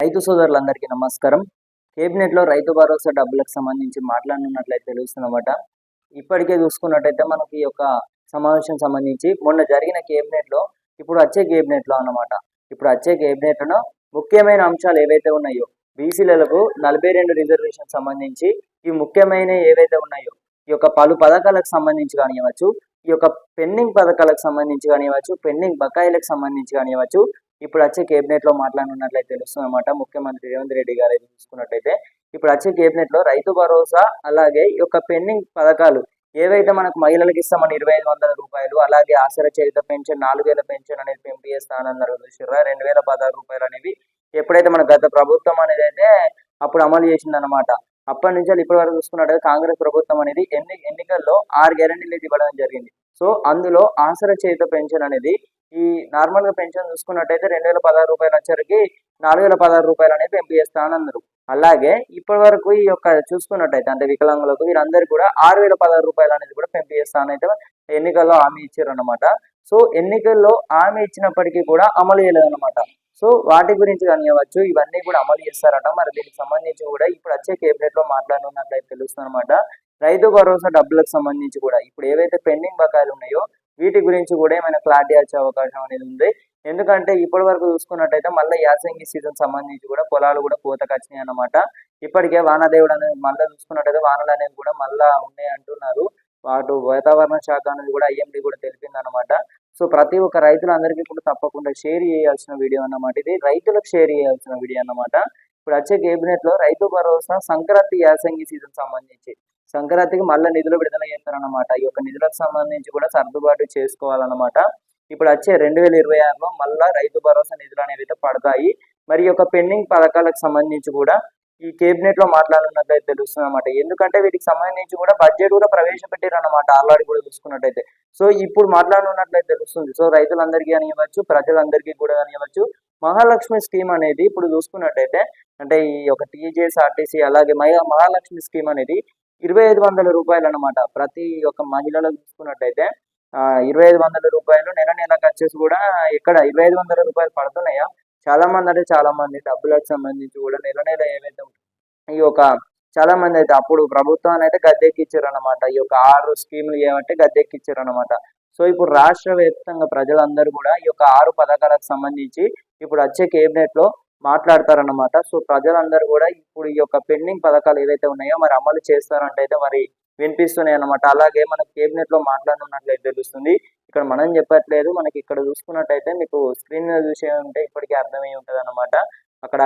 రైతు సోదరులందరికీ నమస్కారం. కేబినెట్లో రైతు భరోసా డబ్బులకు సంబంధించి మాట్లాడుతున్నట్లయితే తెలుస్తుందన్నమాట. ఇప్పటికే చూసుకున్నట్టయితే మనకి ఈ యొక్క సమావేశం సంబంధించి మొన్న జరిగిన కేబినెట్లో ఇప్పుడు వచ్చే కేబినెట్లో అన్నమాట. ఇప్పుడు వచ్చే కేబినెట్లో ముఖ్యమైన అంశాలు ఏవైతే ఉన్నాయో బీసీలకు నలభై రెండు రిజర్వేషన్ సంబంధించి ఈ ముఖ్యమైన ఏవైతే ఉన్నాయో ఈ యొక్క పలు పథకాలకు సంబంధించి కానివ్వచ్చు ఈ యొక్క పెండింగ్ పథకాలకు సంబంధించి కానివ్వచ్చు పెండింగ్ బకాయిలకు సంబంధించి కానివ్వచ్చు ఇప్పుడు వచ్చే కేబినెట్లో మాట్లాడుతున్నట్లయితే తెలుస్తుంది అనమాట ముఖ్యమంత్రి రేవంత్ రెడ్డి గారు అయితే చూసుకున్నట్టయితే ఇప్పుడు వచ్చే కేబినెట్లో రైతు భరోసా అలాగే ఈ యొక్క పెండింగ్ పథకాలు ఏవైతే మనకు మహిళలకు ఇస్తామని ఇరవై ఐదు వందల రూపాయలు అలాగే ఆసర చరిత పెన్షన్ నాలుగు వేల పెన్షన్ అనేది పెంపు చేస్తానన్నారు చూసారా రెండు వేల పదహారు రూపాయలు అనేవి ఎప్పుడైతే మన గత ప్రభుత్వం అనేది అయితే అప్పుడు అమలు చేసిందన్నమాట. అప్పటి నుంచి ఇప్పటి వరకు చూసుకున్నట్టు కాంగ్రెస్ ప్రభుత్వం అనేది ఎన్ని ఎన్నికల్లో ఆరు గ్యారంటీలు ఇవ్వడం జరిగింది. సో అందులో ఆసర చేత పెన్షన్ అనేది ఈ నార్మల్గా పెన్షన్ చూసుకున్నట్టయితే రెండు వేల పదహారు రూపాయలు వచ్చరికి నాలుగు వేల పదహారు రూపాయలు అనేది పెంపు అందరు అలాగే ఇప్పటి వరకు ఈ యొక్క చూసుకున్నట్టయితే అంటే వికలాంగులకు వీరందరూ కూడా ఆరు వేల పదహారు రూపాయలు అనేది కూడా పెంపు అయితే ఎన్నికల్లో హామీ ఇచ్చారు అనమాట సో ఎన్నికల్లో హామీ ఇచ్చినప్పటికీ కూడా అమలు చేయలేదన్నమాట. సో వాటి గురించి కానివ్వచ్చు ఇవన్నీ కూడా అమలు చేస్తారట. మరి దీనికి సంబంధించి కూడా ఇప్పుడు వచ్చే కేబినెట్లో మాట్లాడుతున్నట్లయితే తెలుస్తుంది అనమాట రైతు భరోసా డబ్బులకు సంబంధించి కూడా ఇప్పుడు ఏవైతే పెండింగ్ బకాయిలు ఉన్నాయో వీటి గురించి కూడా ఏమైనా క్లారిటీ వచ్చే అవకాశం అనేది ఉంది. ఎందుకంటే ఇప్పటి వరకు చూసుకున్నట్టయితే మళ్ళీ యాసంగి సీజన్ సంబంధించి కూడా పొలాలు కూడా కోతకు వచ్చినాయి అన్నమాట. ఇప్పటికే వానదేవుడు అనేది మళ్ళీ చూసుకున్నట్టయితే వానలు అనేవి కూడా మళ్ళా ఉన్నాయి అంటున్నారు. వాటి వాతావరణ శాఖ అనేది కూడా ఐఎండి కూడా తెలిపింది అనమాట సో ప్రతి ఒక్క రైతులందరికీ కూడా తప్పకుండా షేర్ చేయాల్సిన వీడియో అన్నమాట ఇది. రైతులకు షేర్ చేయాల్సిన వీడియో అన్నమాట. ఇప్పుడు వచ్చే కేబినెట్లో రైతు భరోసా సంక్రాంతి యాసంగి సీజన్ సంబంధించి. సంక్రాంతికి మళ్ళీ నిధులు విడుదల చేస్తారన్నమాట. ఈ యొక్క నిధులకు సంబంధించి కూడా సర్దుబాటు చేసుకోవాలన్నమాట. ఇప్పుడు వచ్చే రెండు వేల ఇరవై ఆరులో మళ్ళా రైతు భరోసా నిధులు అనేవి అయితే పడతాయి. మరి యొక్క పెండింగ్ పథకాలకు సంబంధించి కూడా ఈ కేబినెట్లో మాట్లాడున్నట్లయితే తెలుస్తుంది అనమాట ఎందుకంటే వీటికి సంబంధించి కూడా బడ్జెట్ కూడా ప్రవేశపెట్టారు అనమాట ఆల్రెడీ కూడా చూసుకున్నట్టయితే సో ఇప్పుడు మాట్లాడున్నట్లయితే తెలుస్తుంది. సో రైతులందరికీ కానివ్వచ్చు ప్రజలందరికీ కూడా కానివ్వచ్చు మహాలక్ష్మి స్కీమ్ అనేది ఇప్పుడు చూసుకున్నట్టయితే అంటే ఈ యొక్క టీజేఎస్ ఆర్టీసీ అలాగే మహిళా మహాలక్ష్మి స్కీమ్ అనేది ఇరవై ఐదు వందల రూపాయలు అనమాట ప్రతి ఒక్క మహిళలో చూసుకున్నట్టయితే ఇరవై ఐదు వందల రూపాయలు నెల నెల ఖర్చేసి కూడా ఇక్కడ ఇరవై ఐదు వందల రూపాయలు పడుతున్నాయా? చాలా మంది అంటే చాలా మంది డబ్బులకు సంబంధించి కూడా నెల నెల ఏవైతే ఈ యొక్క చాలా మంది అయితే అప్పుడు ప్రభుత్వాన్ని అయితే గద్దెక్కిచ్చారు అనమాట ఈ యొక్క ఆరు స్కీములు ఏమంటే గద్దెక్కిచ్చారు అనమాట సో ఇప్పుడు రాష్ట్ర వ్యాప్తంగా ప్రజలందరూ కూడా ఈ యొక్క ఆరు పథకాలకు సంబంధించి ఇప్పుడు వచ్చే కేబినెట్లో మాట్లాడతారన్నమాట. సో ప్రజలందరూ కూడా ఇప్పుడు ఈ యొక్క పెండింగ్ పథకాలు ఏవైతే ఉన్నాయో మరి అమలు చేస్తారంటే అయితే మరి వినిపిస్తున్నాయి అనమాట అలాగే మన కేబినెట్లో మాట్లాడుతున్నట్లయితే తెలుస్తుంది. ఇక్కడ మనం చెప్పట్లేదు. మనకి ఇక్కడ చూసుకున్నట్టయితే మీకు స్క్రీన్ మీద చూసే ఉంటే ఇప్పటికీ అర్థమై ఉంటుంది అనమాట అక్కడ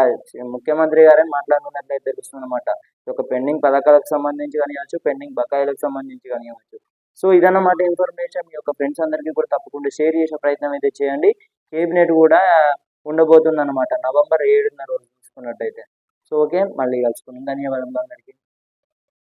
ముఖ్యమంత్రి గారే మాట్లాడుతున్నట్లయితే తెలుస్తుంది అనమాట ఈ యొక్క పెండింగ్ పథకాలకు సంబంధించి కానివ్వచ్చు పెండింగ్ బకాయిలకు సంబంధించి కానివ్వచ్చు. సో ఇదన్నమాట ఇన్ఫర్మేషన్ మీ యొక్క ఫ్రెండ్స్ అందరికీ కూడా తప్పకుండా షేర్ చేసే ప్రయత్నం అయితే చేయండి. కేబినెట్ కూడా ఉండబోతుంది అనమాట నవంబర్ ఏడున్నర రోజు చూసుకున్నట్టయితే. So okay. మళ్ళీ కలుసుకుందాం. ధన్యవాదం అందరికీ.